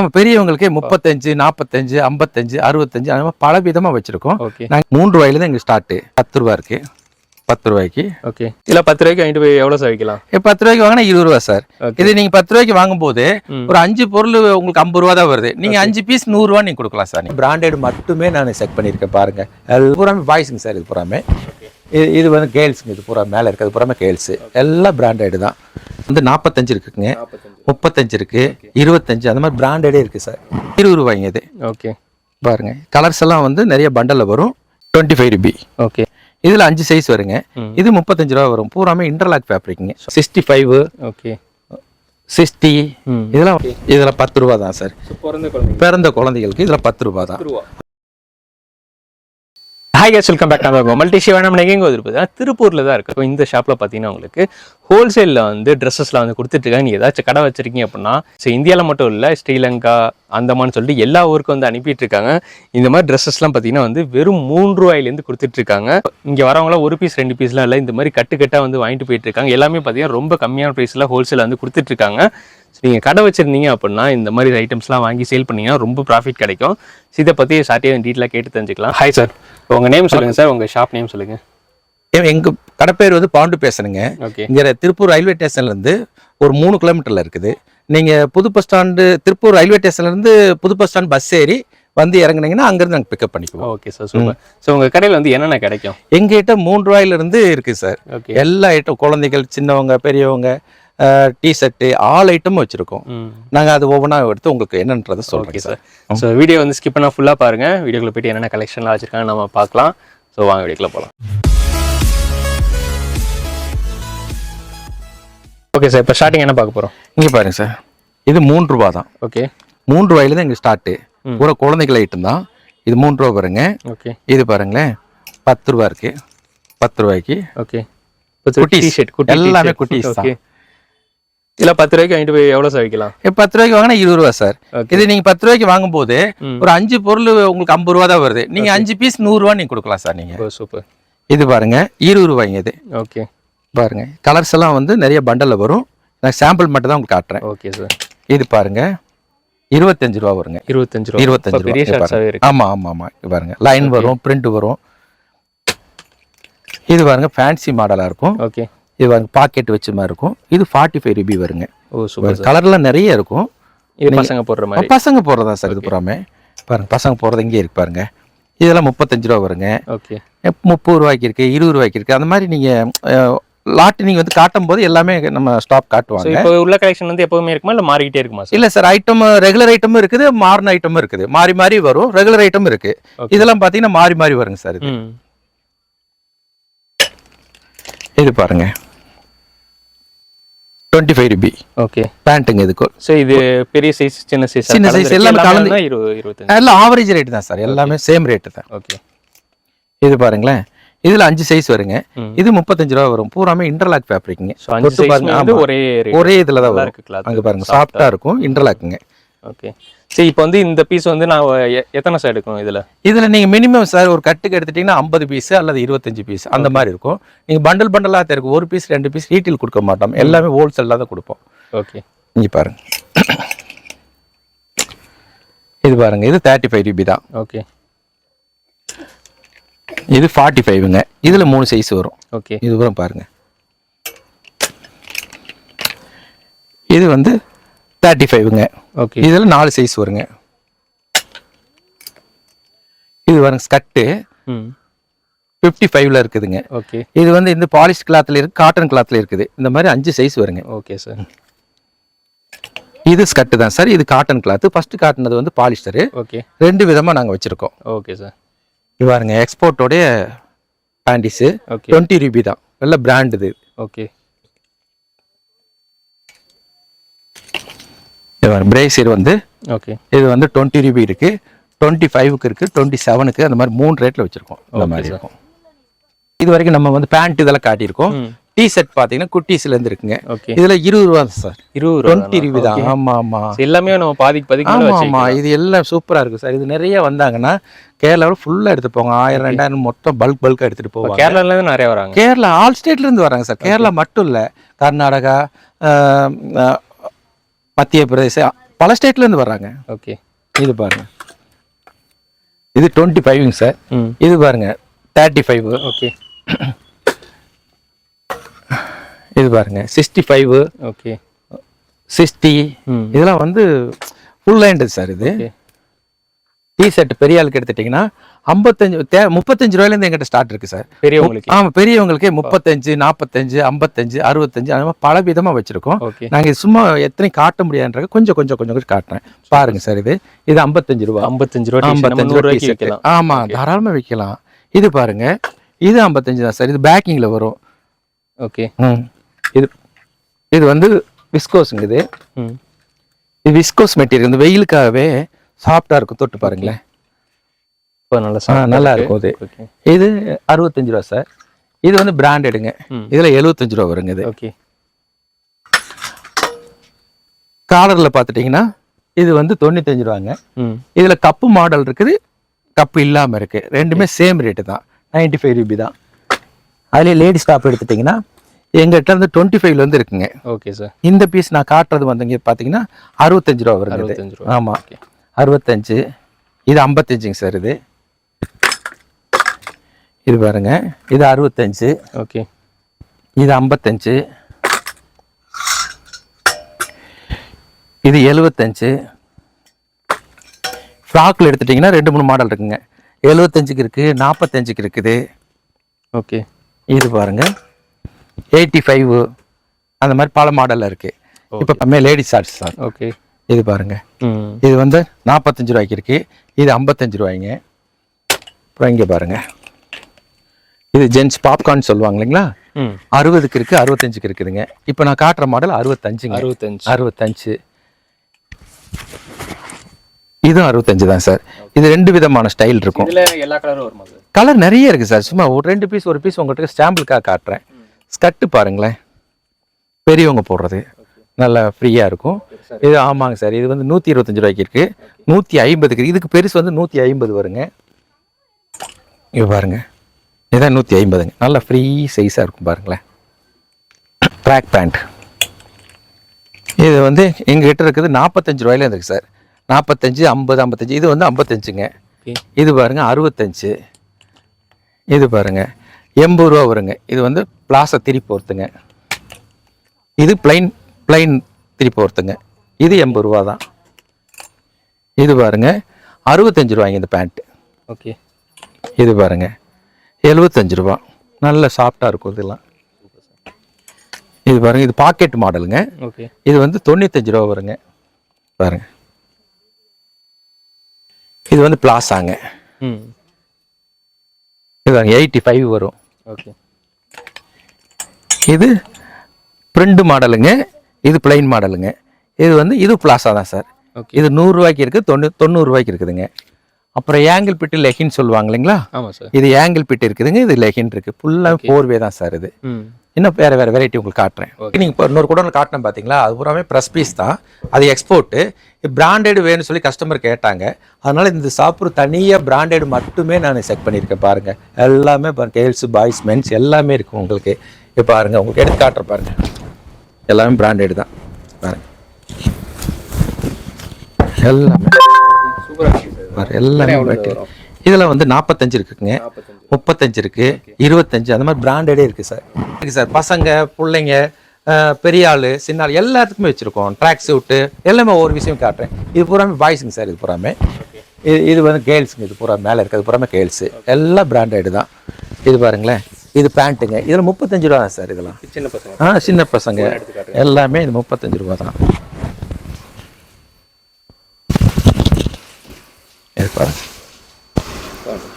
ஆமா பெரியவங்களுக்கு முப்பத்தஞ்சு நாற்பத்தஞ்சு ஐம்பத்தஞ்சு அறுபத்தஞ்சு அந்த மாதிரி பல விதமா வச்சிருக்கோம். ஓகே. நாங்க மூன்று ரூபாயில தான் எங்க ஸ்டார்ட் பத்து ரூபா இருக்கு. பத்து ரூபாய்க்கு. ஓகே. இல்ல பத்து ரூபாய்க்கு வாங்கிட்டு போய் எவ்வளவு சார் விற்கலாம் இப்ப பத்து ரூபாய்க்கு வாங்கினா இருபது ரூபா சார். இது நீங்க பத்து ரூபாய்க்கு வாங்கும்போது. ஒரு அஞ்சு பொருள் உங்களுக்கு ஐம்பது ரூபா தான் வருது. நீங்க அஞ்சு பீஸ் நூறு ரூபா நீங்க கொடுக்கலாம் சார் பிராண்டட் மட்டுமே நான் செக் பண்ணியிருக்கேன் பாருங்க. அது பூராமே பாய்ஸுங்க சார் இது பூராமே. இது இது வந்து கேர்ள்ஸுங்க. இது பூரா மேலே இருக்கிறது பூராமே கேர்ள்ஸு. எல்லாம் பிராண்டட் தான். வந்து நாற்பத்தஞ்சு இருக்குங்க. முப்பத்தஞ்சு இருக்கு. இருபத்தஞ்சு. அந்த மாதிரி பிராண்டடே இருக்கு சார் இருபது ரூபாய்ங்க இது. ஓகே பாருங்க. கலர்ஸ் எல்லாம் வந்து நிறைய பண்டலில் வரும். டுவெண்ட்டி ஃபைவ் ருபி ஓகே இதில் அஞ்சு சைஸ் வருங்க. இது முப்பத்தஞ்சு ரூபா வரும். பூராமே இன்டர்லாக் ஃபேப்ரிக்ங்க சிக்ஸ்டி ஃபைவ் ஓகே சிக்ஸ்டி இதெல்லாம் இதில் பத்து ரூபா தான் சார் பிறந்த குழந்தைகளுக்கு இதில் பத்து ரூபா தான். ஹாய் கேஸ் வெல்கம் பேக் நம்ம மல்டி ஷி வேணாம் எங்கே இருப்பது திருப்பூரில் தான் இருக்குது இப்போ இந்த ஷாப்பில் பார்த்தீங்கன்னா உங்களுக்கு ஹோல்சேலில் வந்து ட்ரெஸ்ஸஸ்லாம் வந்து கொடுத்துட்ருக்காங்க நீங்கள் ஏதாச்சும் கடை வச்சுருக்கீங்க அப்படின்னா ஸோ இந்தியாவில் மட்டும் இல்லை ஸ்ரீலங்கா அந்தமான்னு சொல்லிட்டு எல்லா ஊருக்கும் வந்து அனுப்பிட்டு இருக்காங்க இந்த மாதிரி ட்ரெஸ்ஸஸ்லாம் பார்த்தீங்கன்னா வந்து வெறும் மூணு ரூபாயிலேருந்து கொடுத்துட்ருக்காங்க இங்கே வரவங்களாம் ஒரு பீஸ் ரெண்டு பீஸ்லாம் இல்லை இந்த மாதிரி கட்டு கட்டாக வந்து வாங்கிட்டு போயிட்டு இருக்காங்க எல்லாமே பார்த்தீங்கன்னா ரொம்ப கம்மியான ப்ரைஸில் ஹோல்சேலில் வந்து கொடுத்துட்ருக்காங்க ஸோ நீங்கள் கடை வச்சுருந்தீங்க அப்படின்னா இந்த மாதிரி ஐட்டம்ஸ்லாம் வாங்கி சேல் பண்ணீங்கன்னா ரொம்ப ப்ராஃபிட் கிடைக்கும். இதை பற்றி சாட்டியாக டீட்டெயிலாக கேட்டு தெரிஞ்சுக்கலாம். ஹாய் சார் உங்கள் நேம் சொல்லுங்கள் சார் உங்கள் ஷாப் நேம் சொல்லுங்கள் ஏ- எங்க கடை பேர் வந்து பாண்டு பேசுறேங்க ஓகே. இங்க திருப்பூர் ரயில்வே ஸ்டேஷன்ல இருந்து ஒரு மூணு கிலோமீட்டர்ல இருக்குது. நீங்க புது பஸ் ஸ்டாண்டு திருப்பூர் ரயில்வே ஸ்டேஷன்ல இருந்து புது பஸ் ஸ்டாண்ட் பஸ் ஏறி வந்து இறங்குனீங்கன்னா அங்கிருந்து நாங்கள் பிக்கப் பண்ணிக்குவோம். Okay sir super. ஸோ உங்கள் கடையில் வந்து என்னென்ன கிடைக்கும்? எங்ககிட்ட மூணு ரூபாயில இருந்து இருக்கு சார். ஓகே. எல்லா ஐட்டம் குழந்தைகள் சின்னவங்க பெரியவங்க டி ஷர்ட்டு ஆல் ஐட்டமும் வச்சிருக்கோம். ம். நாங்க அது ஒவ்வொன்றா எடுத்து உங்களுக்கு என்னன்றதை சார். சார். ஸோ வீடியோ வந்து ஸ்கிப் பண்ணால் ஃபுல்லாக பாருங்கள் வீடியோக்குள்ள போயிட்டு என்னென்ன கலெக்ஷன்லாம் வச்சிருக்காங்க நம்ம பார்க்கலாம். ஸோ வாங்க வீடியோக்குள்ள போகலாம் ஓகே சார் இப்போ ஸ்டார்டிங் என்ன பார்க்க போகிறோம் இங்க பாருங்க சார் இது மூணு ரூபா தான் ஓகே மூணு ரூபாயில தான் எங்க ஸ்டார்ட் ம். பூரா குழந்தைகள் ஐட்டம் தான். இது மூணு ரூபா பாருங்க. ஓகே இது பாருங்களேன். பத்து ரூபா இருக்கு. பத்து ரூபாய்க்கு. ஓகே குட்டீஸ். டிஷர்ட் குட்டி எல்லாமே குட்டீஸ் தான். இல்லை பத்து ரூபாய்க்கு வாங்கிட்டு போய் எவ்வளோ சார் விற்கலாம் பத்து ரூபாய்க்கு வாங்கினா இருபது ரூபா சார் இது நீங்க பத்து ரூபாய்க்கு வாங்கும்போது ம். ஒரு அஞ்சு பொருள் உங்களுக்கு ஐம்பது ரூபா தான் வருது. நீங்க அஞ்சு பீஸ் நூறு ரூபா நீங்க கொடுக்கலாம் சார் நீங்க. சூப்பர் இது பாருங்க இருபது ரூபாய்ங்க இது. ஓகே பாருங்க. கலர்ஸ் எல்லாம் வந்து நிறைய பண்டல்ல வரும். நான் சாம்பிள் மட்டும் தான் உங்களுக்கு காட்டுறேன். ஓகே சார் இது பாருங்க. இருபத்தஞ்சு ரூபா வருங்க. இருபத்தஞ்சு ரூபா. இருபத்தஞ்சு ரூபா. இங்க ஷார்ட்ஸாகவே பாருங்க. இருக்கு. ஆமா ஆமா ஆமா. இங்க பாருங்க. லைன் வரும் பிரிண்ட் வரும். இது பாருங்க ஃபேன்சி மாடலா இருக்கும். ஓகே இது பாருங்க பாக்கெட் வச்ச மாதிரி இருக்கும். இது ஃபார்ட்டி ஃபைவ் ருபி வருங்க. ஓ சூப்பர் கலர்லாம் நிறைய இருக்கும். இது பசங்க போடுற மாதிரி. பசங்க போடுறதா சார் இது புறாமே. பாருங்க பசங்க போடுறது இங்கே இருக்கு பாருங்க. இதெல்லாம் முப்பத்தஞ்சு ரூபா வருங்க. ஓகே முப்பது ரூபாய்க்கு இருக்கு இருபது ரூபாய்க்கு இருக்கு. அந்த மாதிரி நீங்க லாட் நீங்க வந்து காட்டும் போது எல்லாமே நம்ம ஸ்டாப் காட்டுவாங்க. இப்போ உள்ள கலெக்ஷன் வந்து எப்பவுமே இருக்குமா? இல்லை மாறிக்கிட்டே இருக்குமா இல்ல சார் ஐட்டம் ரெகுலர் ஐட்டமும் இருக்குது மாறின ஐட்டமும் இருக்குது. மாறி மாறி வரும். ரெகுலர் ஐட்டம் இருக்கு. இதெல்லாம் பாத்தீங்கன்னா மாறி மாறி வருங்க சார் இது. இது பாருங்க. டுவெண்ட்டி ஃபைவ் ருபி ஓகே பேண்ட்டுங்க இதுக்கு. ஸோ இது பெரிய சைஸ் சின்ன சைஸ் சின்ன size எல்லாமே கலந்து- எல்லாம் ஆவரேஜ் ரேட் தான் சார் எல்லாமே சேம் ரேட்டு தான். ஓகே இது பாருங்களேன். இதுல அஞ்சு சைஸ் வருங்க. இது முப்பத்தஞ்சு ரூபா வரும். பூராமே இன்டர்லாக் ஃபேப்ரிக்ங்க பாருங்க. ஒரே. ஒரே இதுல தான் வரும். அங்க பாருங்க. சாஃப்டா இருக்கும். இன்டர்லாக்குங்க ஓகே சரி இப்போ வந்து இந்த பீஸ் வந்து நான் எத்தனை சார் எடுக்கும் இதுல? இதுல நீங்க மினிமம் சார் ஒரு கட்டுக்கு எடுத்துட்டீங்கன்னா ஐம்பது பீஸ் அல்லது இருபத்தஞ்சு பீஸ் அந்த மாதிரி இருக்கும். நீங்க பண்டல் பண்டலா இருக்கு. ஒரு பீஸ் ரெண்டு பீஸ் ரீட்டெயில் கொடுக்க மாட்டோம். எல்லாமே ஹோல்சேல்ல தான் கொடுப்போம். ஓகே இங்க பாருங்க. இது பாருங்க. இது தேர்ட்டி ஃபைவ் ருபி தான். ஓகே இது ஃபார்ட்டி ஃபைவ்ங்க இதுல மூணு சைஸ் வரும். ஓகே இது வரும் பாருங்க. இது வந்து தேர்ட்டி ஃபைவ்ங்க ஓகே இதுல நாலு சைஸ் வருங்க. இது பாருங்க ஸ்கட்டு ஃபிஃப்டி ஃபைவ்ல இருக்குதுங்க. ஓகே இது வந்து இந்த பாலிஷ் கிளாத்ல இருக்கு காட்டன் கிளாத்ல இருக்குது. இந்த மாதிரி அஞ்சு சைஸ் வருங்க. ஓகே சார் இது ஸ்கட்டு தான் சார் இது காட்டன் கிளாத் ஃபர்ஸ்ட் காட்டினது வந்து பாலிஸ்டரு ஓகே ரெண்டு விதமா நாங்க வச்சிருக்கோம். ஓகே சார் இது பாருங்க எக்ஸ்போர்ட்டோடைய பேண்டிஸு ஓகே டுவெண்ட்டி ருபி தான். நல்ல பிராண்ட் இது. ஓகே பிரேசியர் வந்து ஓகே இது வந்து டுவெண்ட்டி ருபி இருக்கு. டுவெண்ட்டி ஃபைவுக்கு இருக்கு டுவெண்ட்டி செவனுக்கு அந்த மாதிரி மூணு ரேட்ல வச்சிருக்கோம். Okay, மாதிரி. இருக்கும். இது வரைக்கும் நம்ம வந்து பேண்ட் இதெல்லாம் காட்டியிருக்கோம். டி ஷர்ட் பாத்தீங்கன்னா குட்டீஸ்ல இருந்து இருக்குங்க ஓகே இதுல இருபது ரூபா சார். இருபது ரூபா டுவெண்ட்டி ருபி தான். ஆமா ஆமா. எல்லாமே நம்ம பாதிக்கு பாதிக்கு மேல ஆமா ஆமா. வச்சுக்கலாம் இது எல்லாம் சூப்பரா இருக்கு சார். இது நிறைய வந்தாங்கன்னா கேரளாவில் ஃபுல்லா எடுத்து போவாங்க. ஆயிரம் ரெண்டாயிரம் மொத்தம் பல்க் பல்கா எடுத்துட்டு போவாங்க. கேரளால இருந்து நிறைய வராங்க. கேரளா ஆல் ஸ்டேட்ல இருந்து வராங்க சார். கேரளா மட்டும் இல்ல. கர்நாடகா மத்திய பிரதேசம் பல ஸ்டேட்லேருந்து வர்றாங்க ஓகே இது பாருங்க. இது டுவெண்ட்டி ஃபைவ்ங்க சார். இது பாருங்க. தேர்ட்டி ஃபைவ் ஓகே இது பாருங்க சிக்ஸ்டி ஃபைவ் ஓகே சிக்ஸ்டி இதெல்லாம் வந்து ஃபுல் லைன்டு சார் இது. ஓகே டீ ஷர்ட் பெரிய ஆளுக்கு எடுத்துட்டிங்கன்னா ஐம்பத்தஞ்சு தே முப்பத்தஞ்சு ரூபாயிலேருந்து எங்கிட்ட ஸ்டார்ட் இருக்கு சார் பெரியவங்களுக்கு. ஆமாம் பெரியவங்களுக்கே முப்பத்தஞ்சு நாற்பத்தஞ்சு ஐம்பத்தஞ்சு அறுபத்தஞ்சு அந்த மாதிரி பல விதமாக வச்சுருக்கோம் ஓகே நாங்கள் சும்மா எத்தனை காட்ட முடியாதுன்றது கொஞ்சம் கொஞ்சம் கொஞ்சம் கொஞ்சம் காட்டுறேன். பாருங்க சார் இது. இது ஐம்பத்தஞ்சு ரூபா. ஐம்பத்தஞ்சு ரூபா ஐம்பத்தஞ்சு ரூபா ரூபாய்க்கு t-shirt. விற்கலாம் ஆமா தாராளமாக விற்கலாம் இது பாருங்க. இது ஐம்பத்தஞ்சு தான் சார் இது பேக்கிங்ல வரும். ஓகே ம். இது இது வந்து விஸ்கோஸுங்க இது. ம். இது விஸ்கோஸ் மெட்டீரியல் இந்த வெயிலுக்காகவே சாஃப்டா இருக்கும். தொட்டு பாருங்களேன். இப்போ நல்லா நல்லா இருக்கு. இருக்கும் இது ஓகே இது அறுபத்தஞ்சு ரூபா சார். இது வந்து பிராண்டடுங்க. இதுல எழுபத்தஞ்சு ரூபா வருங்க இது. ஓகே காலர்ல பார்த்துட்டிங்கன்னா இது வந்து தொண்ணூத்தஞ்சு ரூபாங்க. ம். இதுல கப்பு மாடல் இருக்குது. கப்பு இல்லாம இருக்கு. ரெண்டுமே சேம் ரேட்டு தான். நைன்டி ஃபைவ் ருபி தான். அதுலேயே லேடி ஸ்டாப் எடுத்துட்டிங்கன்னா எங்கிட்ட இருந்து டுவெண்ட்டி ஃபைவ்ல இருந்து இருக்குங்க. ஓகே சார் இந்த பீஸ் நான் காட்டுறது வந்து இங்க பார்த்தீங்கன்னா அறுபத்தஞ்சு ரூபா வருங்க இது. அறுபத்தஞ்சு ரூபா. ஆமா. ஓகே அறுபத்தஞ்சு. இது ஐம்பத்தஞ்சுங்க சார் இது. இது பாருங்க. இது அறுபத்தஞ்சு. ஓகே இது ஐம்பத்தஞ்சு. இது எழுபத்தஞ்சு. ஃப்ராக்ல எடுத்துட்டிங்கன்னா ரெண்டு மூணு மாடல் இருக்குங்க. எழுபத்தஞ்சுக்கு இருக்கு நாற்பத்தஞ்சுக்கு இருக்குது. ஓகே இது பாருங்க. எயிட்டி ஃபைவ் அந்த மாதிரி பல மாடலில் இருக்கு. இப்போ கம்மியாக லேடிஸ் ஷார்ட்ஸ் சார் ஓகே இது பாருங்க. இது வந்து நாற்பத்தஞ்சு ரூபாய்க்கு இருக்கு. இது ஐம்பத்தஞ்சு ரூபாய்ங்க. அப்புறம் இங்கே பாருங்க. இது ஜென்ஸ் பாப்கார்ன் சொல்லுவாங்க இல்லைங்களா அறுபதுக்கு இருக்கு அறுபத்தஞ்சுக்கு இருக்குதுங்க. இப்போ நான் காட்டுற மாடல் அறுபத்தஞ்சுங்க. அறுபத்தஞ்சு. அறுபத்தஞ்சு. இதுவும் அறுபத்தஞ்சு தான் சார் இது ரெண்டு விதமான ஸ்டைல் இருக்கும். எல்லா கலரும் கலர் நிறைய இருக்கு சார் சும்மா ஒரு ரெண்டு பீஸ் ஒரு பீஸ் உங்கள்கிட்ட ஸ்டாம்பிளுக்காக காட்டுறேன். ஸ்கர்ட்டு பாருங்களேன். பெரியவங்க போடுறது. நல்லா ஃப்ரீயாக இருக்கும். இது ஆமாங்க சார். இது வந்து நூற்றி இருபத்தஞ்சு ரூபாய்க்கு இருக்கு. நூற்றி ஐம்பதுக்கு இதுக்கு பெருசு வந்து நூற்றி ஐம்பது வருங்க. இங்க பாருங்க. இதான் நூற்றி ஐம்பதுங்க. நல்லா ஃப்ரீ சைஸாக இருக்கும் பாருங்களேன். ட்ராக் பேண்ட் இது வந்து எங்ககிட்ட இருக்குது நாற்பத்தஞ்சு ரூபாயில இருக்கு சார். நாற்பத்தஞ்சு ஐம்பது ஐம்பத்தஞ்சு. இது வந்து ஐம்பத்தஞ்சுங்க. இது பாருங்க அறுபத்தஞ்சு. இது பாருங்க. எண்பது ரூபா வருங்க. இது வந்து பிளாஸை திருப்பி ஒருத்துங்க. இது பிளைன் பிளைன் திருப்பி ஒருத்துங்க. இது எண்பது ரூபா தான். இது பாருங்க. அறுபத்தஞ்சு ரூபாய்ங்க இந்த பேண்ட் ஓகே இது பாருங்க. எழுபத்தஞ்சு ரூபா. நல்ல சாஃப்டாக இருக்கும் இதெல்லாம். இது பாருங்க. இது பாக்கெட் மாடலுங்க ஓகே இது வந்து தொண்ணூத்தஞ்சு ரூபா வருங்க. பாருங்க. இது வந்து பிளாஸாங்க ம். இது எயிட்டி ஃபைவ் வரும். ஓகே இது பிரிண்ட் மாடலுங்க இது பிளைன் மாடலுங்க இது வந்து இது பிளாஸா தான் சார் ஓகே இது நூறுரூவாய்க்கு இருக்குது தொண்ணூ தொண்ணூறுரூவாய்க்கு இருக்குதுங்க. அப்புறம் ஏங்கிள் பிட்டு லெகின் சொல்லுவாங்க இல்லைங்களா? இது ஏங்கிள் பிட்டு இருக்குதுங்க இது லெகின் இருக்குது ஃபுல்லாக போர்வே தான் சார் இது. ம். இன்னும் வேறு வேறு வெரைட்டி உங்களுக்கு காட்டுறேன். நீங்கள் இப்போ இன்னொரு கூட காட்டினேன் பார்த்தீங்களா அது பூராமே ப்ரெஸ் பீஸ் தான். அது எக்ஸ்போர்ட்டு பிராண்டட் வேணும்னு சொல்லி கஸ்டமர் கேட்டாங்க. அதனால இந்த சாப்பிட்ற தனியாக பிராண்டட் மட்டுமே நான் செக் பண்ணியிருக்கேன் பாருங்க. எல்லாமே கேர்ள்ஸ் பாய்ஸ் மென்ஸ் எல்லாமே இருக்கும் உங்களுக்கு. இப்போ பாருங்க உங்களுக்கு எடுத்து காட்டுற பாருங்க. எல்லாமே பிராண்டட் தான். பாருங்க. எல்லாமே. பாரு எல்லாமே branded. இதுல வந்து நாற்பத்தஞ்சு இருக்குங்க. முப்பத்தஞ்சு இருக்கு. இருபத்தஞ்சு. அந்த மாதிரி பிராண்டடே இருக்கு சார் இருக்கு சார் பசங்க பிள்ளைங்க பெரிய ஆளு சின்ன ஆள் எல்லாத்துக்குமே வச்சிருக்கோம். ட்ராக் சூட்டு எல்லாமே ஒவ்வொரு விஷயம் காட்டுறேன். இது பூராமே பாய்ஸுங்க சார் இது பூராமே. இது இது வந்து கேர்ள்ஸுங்க இது பூரா மேலே இருக்கிறது பூராமே கேர்ள்ஸு எல்லாம் பிராண்டட் தான். இது பாருங்களேன். இது பேண்ட்டுங்க இதில் முப்பத்தஞ்சு ரூபா தான் சார் இதெல்லாம் சின்ன பசங்க. ஆ சின்ன பசங்க. எல்லாமே இது முப்பத்தஞ்சு ரூபா தான் பாருங்கள் பாருங்க.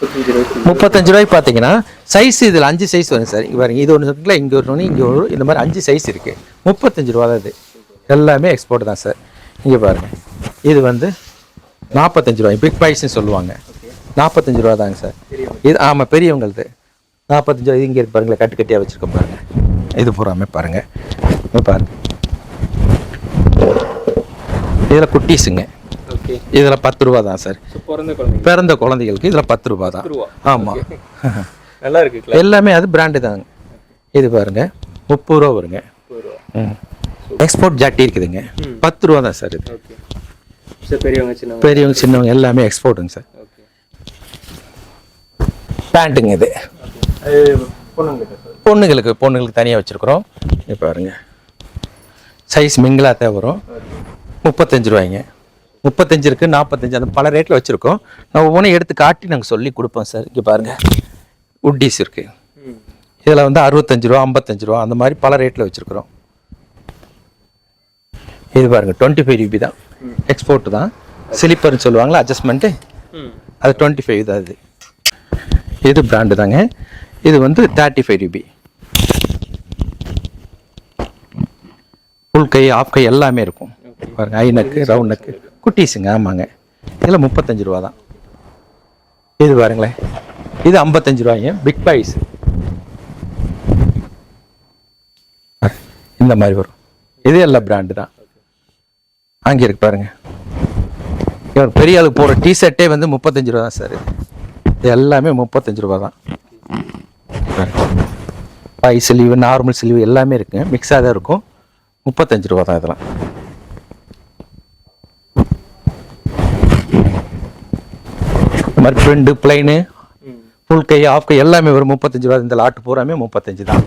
முப்பத்தஞ்சு ரூபாய்க்கு பார்த்தீங்கன்னா சைஸ் இதில் அஞ்சு சைஸ் வரும் சார் இங்கே பாருங்க இது ஒன்று இருக்குல்ல இங்கே ஒன்று இங்கே ஒரு இந்த மாதிரி அஞ்சு சைஸ் இருக்குது முப்பத்தஞ்சு ரூபா தான் இது. எல்லாமே எக்ஸ்போர்ட் தான் சார் இங்கே பாருங்க. இது வந்து நாற்பத்தஞ்சு ரூபாய் பிக் ப்ரைஸ்னு சொல்லுவாங்க. நாற்பத்தஞ்சு ரூபா தாங்க சார் இது ஆமாம் பெரியவங்களது. நாற்பத்தஞ்சு ரூபா இங்கே இருக்கு பாருங்களேன் கட்டு கட்டியாக வச்சுருக்கோம் பாருங்க. இது பூராமே பாருங்கள் பாருங்கள் பாருங்க. இதில் குட்டீஸுங்க. ஓகே. இதில் பத்து ரூபா தான் சார். பிறந்த குழந்தைங்க பிறந்த குழந்தைகளுக்கு இதில் பத்து ரூபா தான். ஆமாம் நல்லா இருக்கு எல்லாமே அது பிராண்டு தாங்க இது பாருங்க. முப்பது ரூபா வருங்க. எக்ஸ்போர்ட் ஜாட்டி இருக்குதுங்க. பத்து ரூபா தான் சார் இது. பெரியவங்க சின்னவங்க. பெரியவங்க சின்னவங்க எல்லாமே எக்ஸ்போர்ட்டுங்க சார். பேண்ட்டுங்க இது. பொண்ணுங்களுக்கு பொண்ணுங்களுக்கு தனியாக வச்சுருக்குறோம். இங்க பாருங்க. சைஸ் மிங்கிளாக தான் வரும். முப்பத்தஞ்சு ரூபாய்ங்க. முப்பத்தஞ்சு இருக்குது நாற்பத்தஞ்சு அந்த பல ரேட்டில் வச்சுருக்கோம். நான் ஒவ்வொன்றும் எடுத்து காட்டி நாங்கள் சொல்லி கொடுப்போம் சார். இங்கே பாருங்கள் உட்டீஸ் இருக்குது இதில் வந்து அறுபத்தஞ்சு ரூபா ஐம்பத்தஞ்சு ரூபா அந்த மாதிரி பல ரேட்டில் வச்சுருக்குறோம். இது பாருங்கள் டுவெண்ட்டி ஃபைவ் ருபி தான். எக்ஸ்போர்ட் தான். ஸ்லிப்பர்னு சொல்லுவாங்களா அட்ஜஸ்ட்மெண்ட்டு அது டுவெண்ட்டி ஃபைவ் தான் இது. இது பிராண்டு தாங்க. இது வந்து தேர்ட்டி ஃபைவ் ருபி ஃபுல் கை ஆஃப் கை எல்லாமே இருக்கும். பாருங்கள் ஐ நக்கு ரவுண்ட் நக்கு குட்டீஸுங்க ஆமாங்க. இதில் முப்பத்தஞ்சு ரூபா தான். இது பாருங்களேன் இது ஐம்பத்தஞ்சு ரூபாய்ங்க. பிக் பைஸ் இந்த மாதிரி வரும். இது எல்லா பிராண்டு தான். அங்கே இருக்கு பாருங்க. இவர் பெரிய ஆளுக்கு போகிற டிஷர்ட்டே வந்து முப்பத்தஞ்சு ரூபா தான் சார் இது எல்லாமே முப்பத்தஞ்சு ரூபா தான். பை ஸ்லீவ் நார்மல் ஸ்லீவு எல்லாமே இருக்குங்க மிக்ஸாக தான் இருக்கும். முப்பத்தஞ்சு ரூபா தான் இதெல்லாம். இந்த மாதிரி ப்ரிண்டு பிளைனு ஃபுல் கை ஆஃப் கை எல்லாமே வரும் முப்பத்தஞ்சு ரூபா இந்த லாட்டு பூராமே முப்பத்தஞ்சு தான்.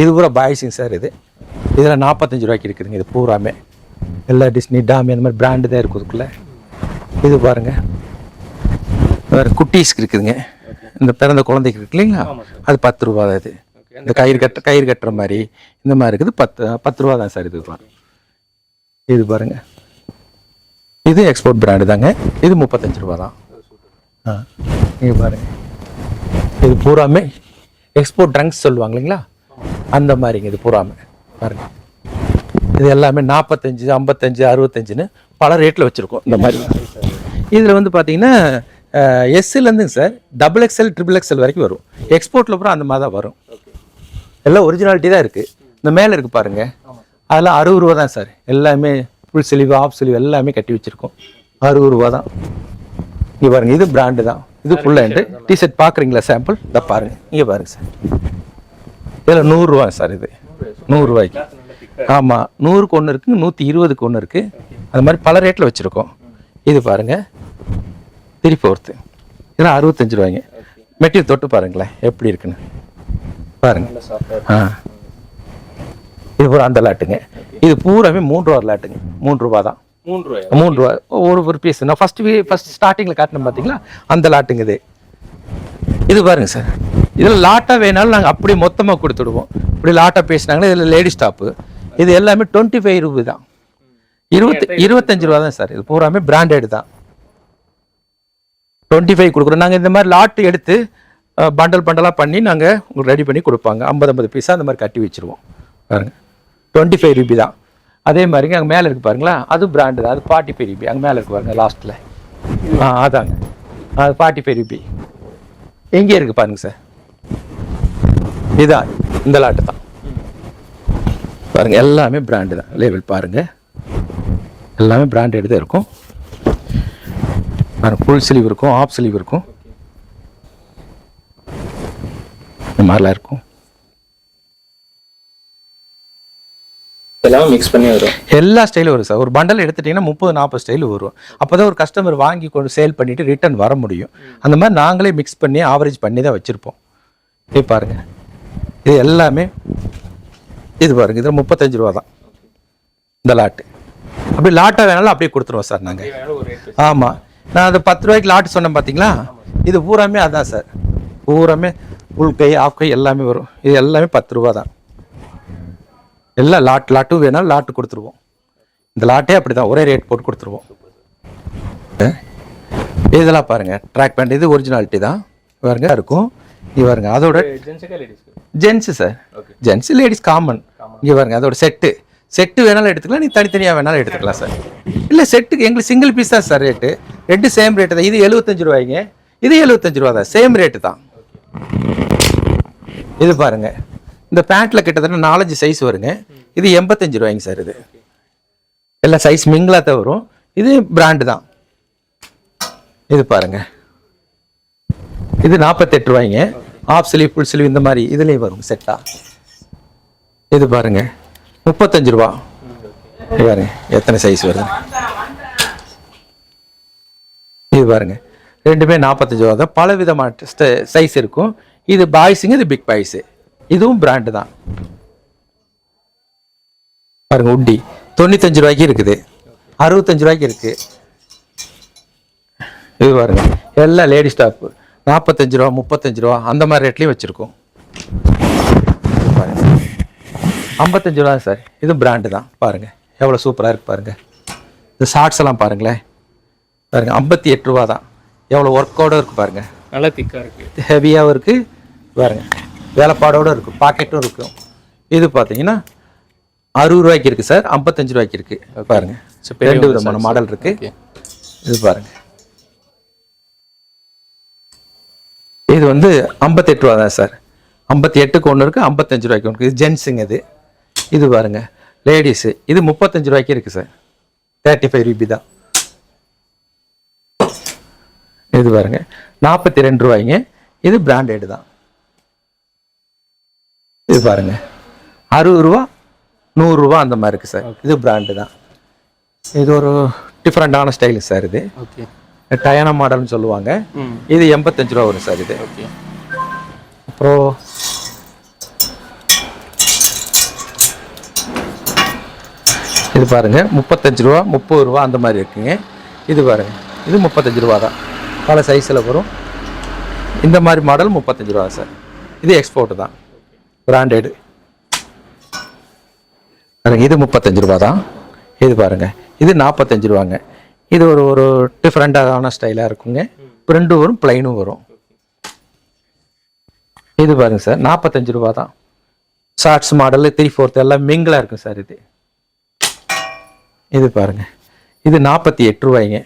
இது பூரா பாய்ஸிங் சார் இது. இதில் நாற்பத்தஞ்சு ரூபாய்க்கு இருக்குதுங்க இது பூராமே. எல்லா டிஸ்னி டாமி அந்த மாதிரி பிராண்டு தான் இருக்குது இதுக்குள்ள இது பாருங்க. வேறு குட்டீஸ்க்கு இருக்குதுங்க. இந்த பிறந்த குழந்தைக்கு இருக்கு இல்லைங்களா? அது பத்து ரூபா தான் இது. இந்த கயிறு கட்ட கயிறு கட்டுற மாதிரி இந்த மாதிரி இருக்குது. பத்து பத்து ரூபா தான் சார் இது பாருங்க. இது பாருங்க. இது எக்ஸ்போர்ட் பிராண்டு தாங்க. இது முப்பத்தஞ்சு ரூபா தான். ஆ. இங்கே பாருங்க. இது பூராமே எக்ஸ்போர்ட் ட்ரங்க்ஸ் சொல்லுவாங்க இல்லைங்களா? அந்த மாதிரிங்க இது பூராமே. பாருங்க. இது எல்லாமே நாற்பத்தஞ்சு ஐம்பத்தஞ்சு அறுபத்தஞ்சுன்னு பல ரேட்டில் வச்சுருக்கோம் இந்த மாதிரி. இதில் வந்து பார்த்தீங்கன்னா எஸ்சிலேருந்துங்க sir. Double XL triple XL வரைக்கும் வரும். எக்ஸ்போர்ட்டில் பூரா அந்த மாதிரி தான் வரும். எல்லாம் ஒரிஜினாலிட்டி தான் இருக்குது இந்த மேலே இருக்குது பாருங்கள் அதெல்லாம் அறுபது ரூபா தான் சார். எல்லாமே ஃபுல் சிலிவு ஆஃப் சிலிவு எல்லாமே கட்டி வச்சுருக்கோம். அறுபது ரூபா தான். இங்கே பாருங்கள் இது பிராண்டு தான். இது ஃபுல் ஹேண்டு டிஷர்ட் பார்க்குறீங்களா சாம்பிள் இதை பாருங்கள் இங்கே பாருங்கள் சார் இதில் நூறுரூவா சார் இது. நூறுரூவாய்க்கு ஆமாம் நூறுக்கு ஒன்று இருக்குது நூற்றி இருபதுக்கு ஒன்று இருக்குது அது மாதிரி பல ரேட்டில் வச்சுருக்கோம். இது பாருங்கள் த்ரீ ஃபோர்த்து இதெல்லாம் அறுபத்தஞ்சு ரூபாய்ங்க. மெட்டீரியல் தொட்டு பாருங்களேன் எப்படி இருக்குன்னு. பாருங்க. ஆ. இது பூரா அந்த லாட்டுங்க. இது பூராவே மூன்று ரூபா லாட்டுங்க. மூன்று ரூபா தான். மூணு ரூபாய். மூணு ஒரு ஒரு பீஸ் நான் ஃபர்ஸ்ட் ஃபர்ஸ்ட் ஸ்டார்டிங்கில் காட்டினேன் பார்த்தீங்களா அந்த லாட்டுங்க இது. இது பாருங்க சார் இதில் லாட்டாக வேணாலும் நாங்கள் அப்படியே மொத்தமாக கொடுத்துடுவோம். இப்படி லாட்டாக பேசினாங்கன்னா இதில் லேடி ஸ்டாப்பு இது எல்லாமே டுவெண்ட்டி ஃபைவ் ரூபி தான். இருபத்தி இருபத்தஞ்சு ரூபா தான் சார் இது பூராமே பிராண்டட் தான். டுவெண்ட்டி ஃபைவ் கொடுக்குறோம். நாங்கள் இந்த மாதிரி லாட்டு எடுத்து பண்டல் பண்டலாக பண்ணி நாங்கள் உங்களுக்கு ரெடி பண்ணி கொடுப்பாங்க. ஐம்பது ஐம்பது பீஸாக அந்த மாதிரி கட்டி வச்சுருவோம். பாருங்க. டுவெண்ட்டி ஃபைவ் ருபி தான். அதே மாதிரிங்க அங்கே மேலே இருக்கு பாருங்களா அது பிராண்டு தான். அது பாட்டி பெரியபி அங்கே மேலே இருக்கு பாருங்க லாஸ்ட்டில் ஆ அதாங்க. அது பாட்டி பெரியபி எங்கே இருக்கு பாருங்க சார் இதான் இந்த லாட்டு தான். பாருங்க எல்லாமே பிராண்டு தான். லேபிள் பாருங்க. எல்லாமே பிராண்டட் தான் இருக்கும். பாருங்க ஃபுல் ஸ்லீவ் இருக்கும் ஆஃப் ஸ்லீவ் இருக்கும். இந்த மாதிரிலாம் இருக்கும். எல்லாம் மிக்ஸ் பண்ணி வரும். எல்லா ஸ்டைலும் வரும் சார் ஒரு பண்டல் எடுத்துட்டிங்கன்னா முப்பது நாற்பது ஸ்டைல் வரும். அப்போ தான் ஒரு கஸ்டமர் வாங்கி கொண்டு சேல் பண்ணிட்டு ரிட்டர்ன் வர முடியும். அந்த மாதிரி நாங்களே மிக்ஸ் பண்ணி ஆவரேஜ் பண்ணி தான் வச்சுருப்போம். இது பாருங்க. இது எல்லாமே இது பாருங்க. இது முப்பத்தஞ்சு ரூபா தான். இந்த லாட்டு அப்படி லாட்டாக வேணாலும் அப்படியே கொடுத்துருவோம் சார் நாங்கள் ஆமாம் நான் அது பத்து ரூபாய்க்கு லாட்டு சொன்னேன் பார்த்தீங்களா இது பூராமே அதான் சார் பூராமே உள் கை ஆஃப் கை எல்லாமே வரும். இது எல்லாமே பத்து ரூபா தான். எல்லாம் லாட் லாட்டும் வேணாலும் லாட்டு கொடுத்துருவோம். இந்த லாட்டே அப்படி தான் ஒரே ரேட் போட்டு கொடுத்துருவோம். இதெல்லாம் பாருங்க ட்ராக் பேண்ட் இது ஒரிஜினாலிட்டி தான். பாருங்க இருக்கும். இது பாருங்க அதோட gents sir. Gents ladies common இங்கே பாருங்க அதோட செட்டு செட்டு வேணாலும் எடுத்துக்கலாம் நீ தனித்தனியாக வேணாலும் எடுத்துக்கலாம் சார் இல்லை செட்டுக்கு எங்களுக்கு சிங்கிள் பீஸ் தான் சார் ரேட்டு ரெண்டு சேம் ரேட்டு தான். இது எழுபத்தஞ்சு ரூபாய்ங்க. இது எழுபத்தஞ்சு ரூபா தான். சேம் ரேட்டு தான். இது பாருங்க. இந்த பேண்ட்டில் கிட்டத்தட்ட நாலஞ்சு சைஸ் வருங்க. இது எண்பத்தஞ்சு ரூபாய்ங்க சார் இது. எல்லா சைஸ் மிங்கிளாக தான் வரும். இது பிராண்டு தான். இது பாருங்க. இது நாற்பத்தெட்டு ரூபாய்ங்க. ஆஃப் ஸ்லீவ் ஃபுல் ஸ்லீவ் இந்த மாதிரி இதுலேயும் வரும் செட்டா இது பாருங்க. முப்பத்தஞ்சு ரூபா. இது பாருங்க. எத்தனை சைஸ் வருது? இது பாருங்க. ரெண்டுமே நாற்பத்தஞ்சு ரூபா தான். பல விதமான சைஸ் இருக்கும். இது பாய்ஸுங்க இது பிக் பாய்ஸு இதுவும் பிராண்டு தான். பாருங்க உட்டி. தொண்ணூத்தஞ்சு ரூபாய்க்கு இருக்குது. அறுபத்தஞ்சு ரூபாய்க்கு இருக்கு. இது பாருங்க எல்லாம் லேடி ஸ்டாப் நாற்பத்தஞ்சு ரூபா முப்பத்தஞ்சு ரூபா அந்த மாதிரி ரேட்லேயும் வச்சுருக்கோம். பாருங்க. ஐம்பத்தஞ்சு ரூபா சார் இது பிராண்டு தான். பாருங்க எவ்வளோ சூப்பராக இருக்கு பாருங்க. இந்த ஷார்ட்ஸ் எல்லாம் பாருங்களேன். பாருங்க ஐம்பத்தி எட்டு ரூபா தான். எவ்வளோ ஒர்க்கோட இருக்கு பாருங்க. நல்லா திக்காக இருக்கு. ஹெவியாகவும் இருக்கு. பாருங்க. வேலைப்பாடோட இருக்கும். பாக்கெட்டும் இருக்கும். இது பார்த்தீங்கன்னா அறுபது ரூபாய்க்கு இருக்கு சார். ஐம்பத்தஞ்சு ரூபாய்க்கு இருக்கு. பாருங்க. So, பெரிய ரெண்டு விதமான மாடல் இருக்கு. ஓகே இது பாருங்க. இது வந்து ஐம்பத்தெட்டு ரூபா தான் சார். ஐம்பத்தி எட்டுக்கு ஒன்று இருக்குது ஐம்பத்தஞ்சு ரூபாய்க்கு ஒன்று இது ஜென்ஸுங்க இது. இது பாருங்க. லேடிஸு இது முப்பத்தஞ்சு ரூபாய்க்கு இருக்குது சார். தேர்ட்டி ஃபைவ் ருபி தான். இது பாருங்க. நாற்பத்தி ரெண்டு ரூபாய்ங்க. இது பிராண்டட் தான். இது பாருங்க. அறுபது ரூபா நூறுரூவா அந்த மாதிரி இருக்குது சார். இது பிராண்டு தான். இது ஒரு டிஃப்ரெண்டான ஸ்டைலு சார் இது. ஓகே. டயானா மாடல்னு சொல்லுவாங்க. இது எண்பத்தஞ்சு ரூபா வரும் சார் இது. ஓகே. அப்புறம் இது பாருங்க முப்பத்தஞ்சு ரூபா முப்பது ரூபா அந்த மாதிரி இருக்குங்க. இது பாருங்க இது முப்பத்தஞ்சு ரூபா தான். பல சைஸில் வரும். இந்த மாதிரி மாடல் முப்பத்தஞ்சு ரூபா சார். இது எக்ஸ்போர்ட் தான். பிராண்டடு பாருங்க இது முப்பத்தஞ்சு ரூபா தான் இது பாருங்க இது நாற்பத்தஞ்சு ரூபாங்க. இது ஒரு ஒரு டிஃப்ரெண்டான ஸ்டைலாக இருக்குங்க. பிரிண்டும் வரும் பிளைனும் வரும். இது பாருங்க சார் நாற்பத்தஞ்சு ரூபா தான் ஷார்ட்ஸ் மாடல் த்ரீ ஃபோர்த் எல்லாம் மிங்கிளாக இருக்கும் சார் இது. இது பாருங்க இது நாற்பத்தி எட்டு ரூபாய்ங்க.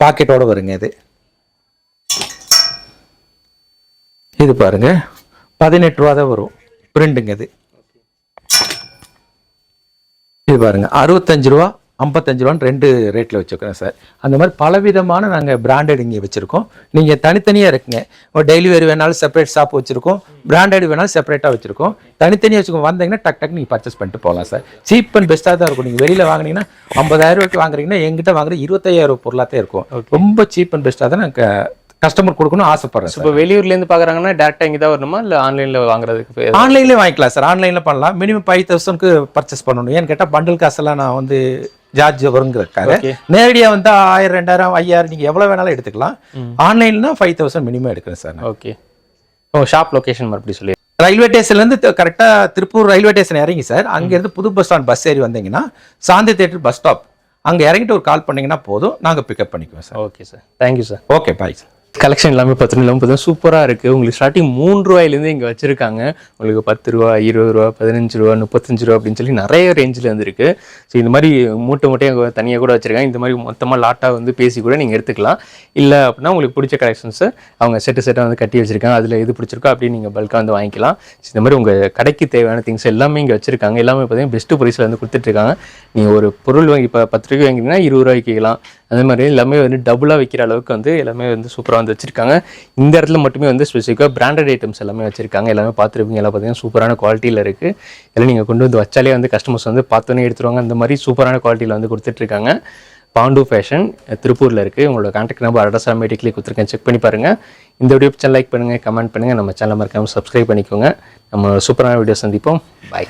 பாக்கெட்டோடு வருங்க இது. இது பாருங்க பதினெட்டு ரூபா தான் வரும். பிரிண்டுங்க இது. இது பாருங்க அறுபத்தஞ்சு ரூபா ஐம்பத்தஞ்சு ரூபான்னு ரெண்டு ரேட்டில் வச்சுருக்கோம் சார். அந்த மாதிரி பலவிதமான நாங்கள் பிராண்டட் இங்கே வச்சுருக்கோம். நீங்கள் தனித்தனியாக இருக்குங்க. டெய்லி வேறு வேணாலும் செப்பரேட் ஷாப் வச்சுருக்கோம். பிராண்டட் வேணாலும் செப்பரேட்டாக வச்சுருக்கோம். தனித்தனியாக வச்சுக்கோங்க வந்தீங்கன்னா டக் டக் நீங்கள் பர்ச்சேஸ் பண்ணிட்டு போகலாம் சார். சீப் அண்ட் பெஸ்ட்டாக தான் இருக்கும். நீங்கள் வெளியில் வாங்குனீங்கன்னா ஐம்பதாயிரம் ரூபாய்க்கு வாங்குறீங்கன்னா எங்கிட்ட வாங்குற இருபத்தையாயிரம் ரூபாய் பொருளாக தான் இருக்கும் ரொம்ப சீப் அண்ட் பெஸ்ட்டாக தான் நாங்கள் கஸ்டமர் கொடுக்கணும் ஆசைப்படுறேன் இப்போ வெளியூர்லேருந்து பார்க்குறாங்கன்னா டேரெக்டாக இங்கே தான் வரணுமா? இல்லை ஆன்லைனில் வாங்குறதுக்கு ஆன்லைன்லேயே வாங்கிக்கலாம் சார். ஆன்லைனில் பண்ணலாம். மினிமம் ஃபைவ் தௌசண்ட்க்கு பர்ச்சேஸ் பண்ணணும். ஏன்னு கேட்டால் பண்டில் காசெல்லாம் நான் வந்து ஜார்ஜ் வருங்கிறதுக்காக Okay. நேரடியாக வந்து ஆயிரம் ரெண்டாயிரம் ஐயாயிரம் நீங்கள் எவ்வளோ வேணாலும் எடுத்துக்கலாம். ஆன்லைன்னா ஃபைவ் தௌசண்ட் மினிமம் எடுக்கிறேன் sir okay oh shop location மறுபடியும் சொல்லி. ரயில்வே ஸ்டேஷன்லேருந்து கரெக்டாக திருப்பூர் ரயில்வே ஸ்டேஷன் இறங்கி சார். அங்கேருந்து புது பஸ் ஸ்டாண்ட் பஸ் ஏறி வந்தீங்கன்னா சாந்தி தேட்டர் பஸ் ஸ்டாப் அங்கே இறங்கிட்டு ஒரு கால் பண்ணீங்கன்னா போதும். நாங்கள் பிக்கப் பண்ணிக்குவோம் sir. Okay sir thank you sir okay bye sir collection எல்லாமே பார்த்தீங்கன்னா எல்லாமே பார்த்தீங்கன்னா சூப்பராக இருக்குது உங்களுக்கு ஸ்டார்டிங் மூணு ரூபாயிலேருந்து இங்கே வச்சுருக்காங்க. உங்களுக்கு பத்து ரூபா இருபது ரூபா பதினஞ்சு ரூபா முப்பத்தஞ்சு ரூபா அப்படின்னு சொல்லி நிறைய ரேஞ்சில் வந்துருக்கு ஸோ இந்த மாதிரி மூட்டை மூட்டையாக தனியாக கூட வச்சுருக்காங்க. இந்த மாதிரி மொத்தமாக லாட்டாக வந்து பேசி கூட நீங்கள் எடுத்துக்கலாம். இல்லை அப்படின்னா உங்களுக்கு பிடிச்ச கலெக்ஷன்ஸை அவங்க செட்டு செட்டாக வந்து கட்டி வச்சுருக்காங்க. அதில் எது பிடிச்சிருக்கோ அப்படி நீங்கள் பல்காக வந்து வாங்கிக்கலாம். ஸோ இந்த மாதிரி உங்கள் கடைக்கு தேவையான திங்ஸ் எல்லாமே இங்கே வச்சுருக்காங்க. எல்லாமே பார்த்தீங்கன்னா பெஸ்ட்டு ப்ரைஸில் வந்து கொடுத்துட்ருக்காங்க நீங்கள் ஒரு பொருள் வாங்கி இப்போ பத்து ரூபாய்க்கு வாங்கினீங்கன்னா இருபது ரூபாய்க்கு வைக்கலாம் அதே மாதிரி எல்லாமே வந்து டபுளாக விற்கிற அளவுக்கு வந்து எல்லாமே வந்து சூப்பராக வந்து வச்சிருக்காங்க. இந்த இடத்துல மட்டுமே வந்து ஸ்பெசிஃபிக்காக பிராண்டட் ஐட்டம்ஸ் எல்லாமே வச்சிருக்காங்க. எல்லாமே பார்த்துருப்பீங்க. எல்லாம் பார்த்தீங்கன்னா சூப்பரான குவாலிட்டியில் இருக்குது எல்லாம் நீங்கள் கொண்டு வந்து வச்சாலே வந்து கஸ்டமர்ஸ் வந்து பார்த்தோன்னே எடுத்துருவாங்க. அந்த மாதிரி சூப்பரான குவாலிட்டியில் வந்து கொடுத்துட்ருக்காங்க பாண்டு ஃபேஷன் திருப்பூரில் இருக்குது உங்களோட கான்டாக்ட் நம்பர் அட்ரஸ் ஆட்டோமேட்டிக்லி கொடுத்துருக்கேன். செக் பண்ணி பாருங்கள் இந்த வீடியோ சேனல் லைக் பண்ணுங்கள் கமெண்ட் பண்ணுங்கள் நம்ம சேனல் மறக்காமல் சப்ஸ்கிரைப் பண்ணிக்கோங்க. நம்ம சூப்பரான வீடியோ சந்திப்போம். பாய்